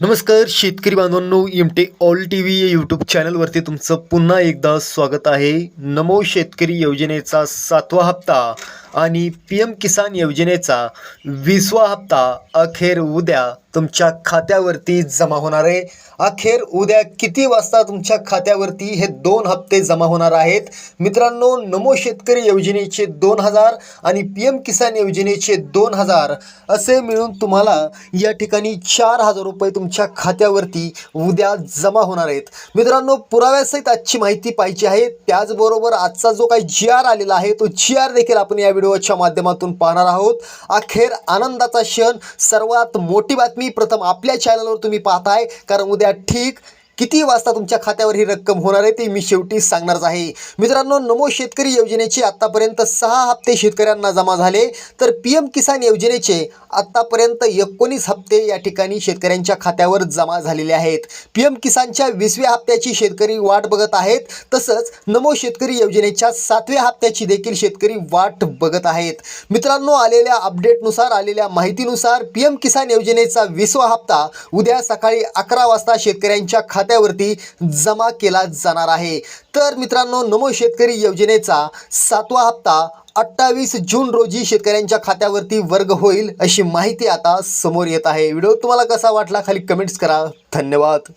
नमस्कार शेतकरी बांधवांनो इमटे ऑल टी व्ही या यूट्यूब चॅनलवरती तुमचं पुन्हा एकदा स्वागत आहे. नमो शेतकरी योजनेचा सातवा हप्ता आणि पी एम किसान योजनेचा वीसवा हप्ता अखेर उद्या. तुमच्या खात्यावरती जमा होणार आहे. अखेर उद्या किती वाजता तुमच्या खात्यावरती हे दोन हप्ते जमा होणार आहेत? मित्रांनो नमो शेतकरी योजनेचे दोन हजार आणि पी एम किसान योजनेचे दोन हजार असे मिळून तुम्हाला या ठिकाणी चार हजार रुपये तुमच्या खात्यावरती उद्या जमा होणार आहेत. मित्रांनो पुराव्यासहित आजची माहिती पाहिजे आहे. त्याचबरोबर आजचा जो काही जी आर आलेला आहे तो जी आर देखील आपण या व्हिडिओच्या माध्यमातून पाहणार आहोत. अखेर आनंदाचा क्षण. सर्वात मोठी बातमी प्रथम आपल्या चॅनलवर तुम्ही पाहताय. कारण उद्या ठीक किती वाजता तुमच्या खात्यावर ही रक्कम होणार आहे ते मी शेवटी सांगणारच आहे. मित्रांनो नमो शेतकरी योजनेचे आत्तापर्यंत सहा हप्ते शेतकऱ्यांना जमा झाले. तर पी एम किसान योजनेचे आत्तापर्यंत एकोणीस हप्ते या ठिकाणी शेतकऱ्यांच्या खात्यावर जमा झालेले आहेत. पी एम किसानच्या वीसव्या हप्त्याची शेतकरी वाट बघत आहेत. तसंच नमो शेतकरी योजनेच्या सातव्या हप्त्याची देखील शेतकरी वाट बघत आहेत. मित्रांनो आलेल्या अपडेटनुसार आलेल्या माहितीनुसार पी एम किसान योजनेचा वीसवा हप्ता उद्या सकाळी अकरा वाजता शेतकऱ्यांच्या खात्यावरती जमा केला जाणार आहे. तर मित्रांनो नमो शेतकरी योजनेचा सातवा हप्ता अठ्ठावीस जून रोजी शेतकऱ्यांच्या खात्यावरती वर्ग होईल अशी माहिती आता समोर येत आहे. व्हिडिओ तुम्हाला कसा वाटला खाली कमेंट्स करा. धन्यवाद.